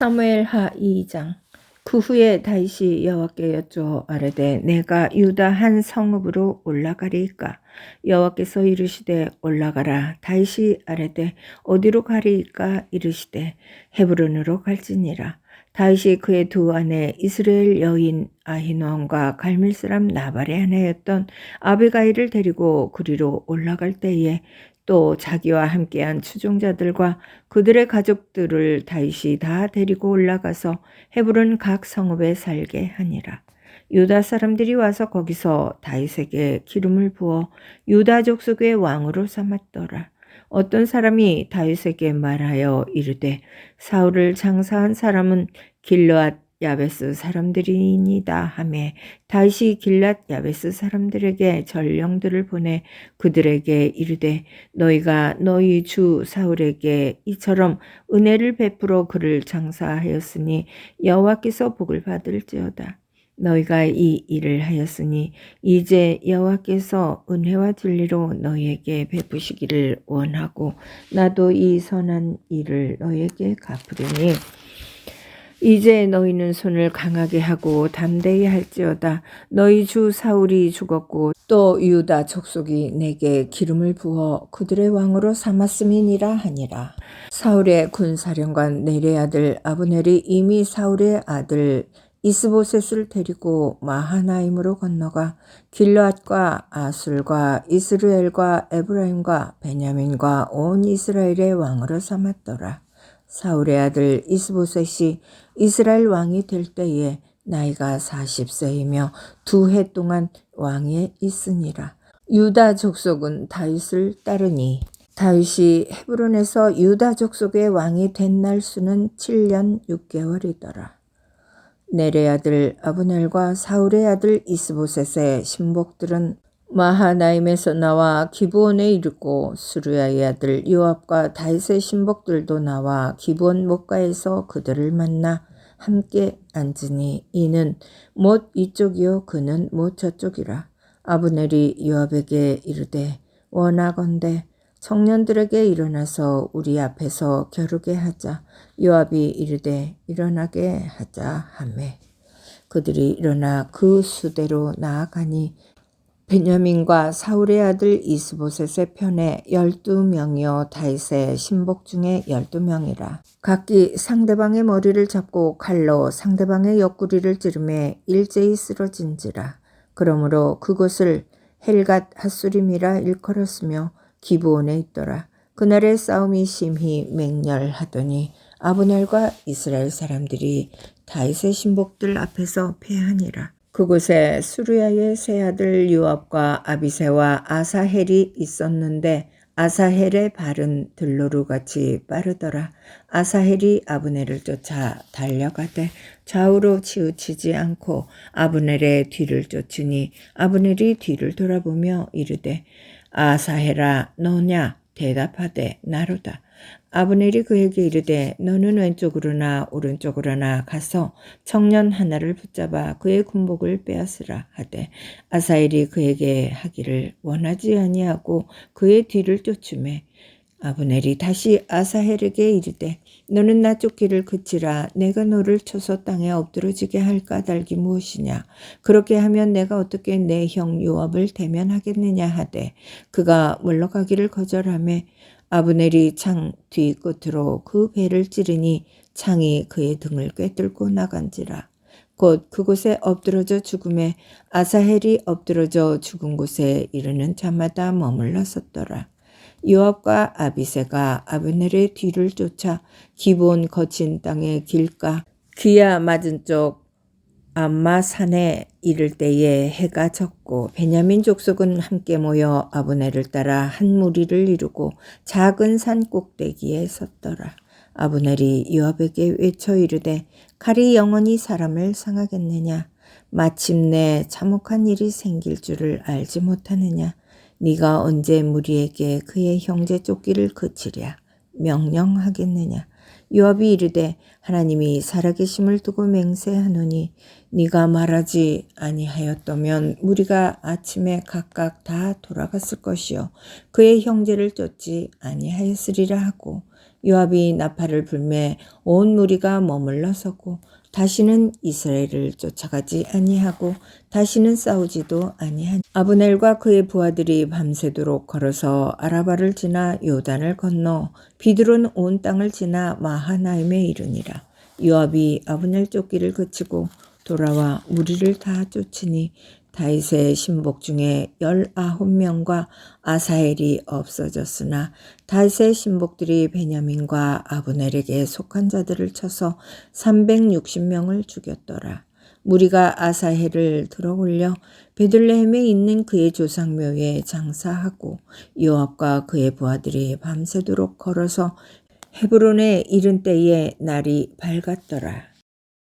사무엘하 2장. 그 후에 다윗이 여호와께 여쭈어 아뢰되 내가 유다 한 성읍으로 올라가리이까? 여호와께서 이르시되 올라가라. 다윗이 아뢰되 어디로 가리이까? 이르시되 헤브론으로 갈지니라. 다윗이 그의 두 아내 이스라엘 여인 아히노함과 갈밀 사람 나발의 아내였던 아비가일을 데리고 그리로 올라갈 때에 또 자기와 함께한 추종자들과 그들의 가족들을 다윗이 다 데리고 올라가서 헤브론 각 성읍에 살게 하니라. 유다 사람들이 와서 거기서 다윗에게 기름을 부어 유다 족속의 왕으로 삼았더라. 어떤 사람이 다윗에게 말하여 이르되 사울을 장사한 사람은 길르앗 야베스 사람들이니다 하매 다시 길랏 야베스 사람들에게 전령들을 보내 그들에게 이르되 너희가 너희 주 사울에게 이처럼 은혜를 베풀어 그를 장사하였으니 여호와께서 복을 받을지어다. 너희가 이 일을 하였으니 이제 여호와께서 은혜와 진리로 너희에게 베푸시기를 원하고 나도 이 선한 일을 너희에게 갚으리니 이제 너희는 손을 강하게 하고 담대히 할지어다. 너희 주 사울이 죽었고 또 유다 족속이 내게 기름을 부어 그들의 왕으로 삼았음이니라 하니라. 사울의 군사령관 네레 아들 아브넬이 이미 사울의 아들 이스보셋을 데리고 마하나임으로 건너가 길르앗과 아술과 이스라엘과 에브라임과 베냐민과 온 이스라엘의 왕으로 삼았더라. 사울의 아들 이스보셋이 이스라엘 왕이 될 때에 나이가 40세이며 두 해 동안 왕에 있으니라. 유다 족속은 다윗을 따르니 다윗이 헤브론에서 유다 족속의 왕이 된 날 수는 7년 6개월이더라. 네레 아들 아브넬과 사울의 아들 이스보셋의 신복들은 마하나임에서 나와 기브온에 이르고 수르야의 아들 요압과 다윗의 신복들도 나와 기브온 목가에서 그들을 만나 함께 앉으니 이는 못 이쪽이요 그는 못 저쪽이라. 아브넬이 요압에게 이르되 원하건대 청년들에게 일어나서 우리 앞에서 겨루게 하자. 요압이 이르되 일어나게 하자 하매. 그들이 일어나 그 수대로 나아가니 베냐민과 사울의 아들 이스보셋의 편에 열두 명이요 다윗의 신복 중에 열두 명이라. 각기 상대방의 머리를 잡고 칼로 상대방의 옆구리를 찌르매 일제히 쓰러진지라. 그러므로 그곳을 헬갓 핫수림이라 일컬었으며 기브온에 있더라. 그날의 싸움이 심히 맹렬하더니 아브넬과 이스라엘 사람들이 다윗의 신복들 앞에서 패하니라 그곳에 수르야의 세 아들 유압과 아비세와 아사헬이 있었는데 아사헬의 발은 들로루같이 빠르더라. 아사헬이 아브넬을 쫓아 달려가되 좌우로 치우치지 않고 아브넬의 뒤를 쫓으니 아브넬이 뒤를 돌아보며 이르되 아사헬아 너냐 대답하되 나로다. 아브넬이 그에게 이르되 너는 왼쪽으로나 오른쪽으로나 가서 청년 하나를 붙잡아 그의 군복을 빼앗으라 하되 아사엘이 그에게 하기를 원하지 아니하고 그의 뒤를 쫓음에 아브넬이 다시 아사헬에게 이르되 너는 나 쫓기를 그치라. 내가 너를 쳐서 땅에 엎드러지게 할 까닭이 무엇이냐? 그렇게 하면 내가 어떻게 내 형 요압을 대면하겠느냐? 하되 그가 물러가기를 거절하며 아브넬이 창 뒤끝으로 그 배를 찌르니 창이 그의 등을 꿰뚫고 나간지라. 곧 그곳에 엎드러져 죽음에 아사헬이 엎드러져 죽은 곳에 이르는 자마다 머물러 섰더라. 요압과 아비세가 아브넬의 뒤를 쫓아 기본 거친 땅의 길가 기야 맞은 쪽 암마 산에 이를 때에 해가 졌고 베냐민 족속은 함께 모여 아브넬을 따라 한 무리를 이루고 작은 산 꼭대기에 섰더라. 아브넬이 요압에게 외쳐 이르되 칼이 영원히 사람을 상하겠느냐? 마침내 참혹한 일이 생길 줄을 알지 못하느냐? 네가 언제 무리에게 그의 형제 쫓기를 그치랴 명령하겠느냐? 요압이 이르되 하나님이 살아계심을 두고 맹세하노니 네가 말하지 아니하였다면 무리가 아침에 각각 다 돌아갔을 것이요. 그의 형제를 쫓지 아니하였으리라 하고 요압이 나팔을 불매 온 무리가 머물러 서고 다시는 이스라엘을 쫓아가지 아니하고 다시는 싸우지도 아니하니 아브넬과 그의 부하들이 밤새도록 걸어서 아라바를 지나 요단을 건너 비드론 온 땅을 지나 마하나임에 이르니라. 요압이 아브넬 쫓기를 그치고 돌아와 무리를 다 쫓으니 다윗의 신복 중에 열아홉 명과 아사엘이 없어졌으나 다윗의 신복들이 베냐민과 아브넬에게 속한 자들을 쳐서 360명을 죽였더라. 무리가 아사헬을 들어올려 베들레헴에 있는 그의 조상묘에 장사하고 요압과 그의 부하들이 밤새도록 걸어서 헤브론에 이른 때에 날이 밝았더라.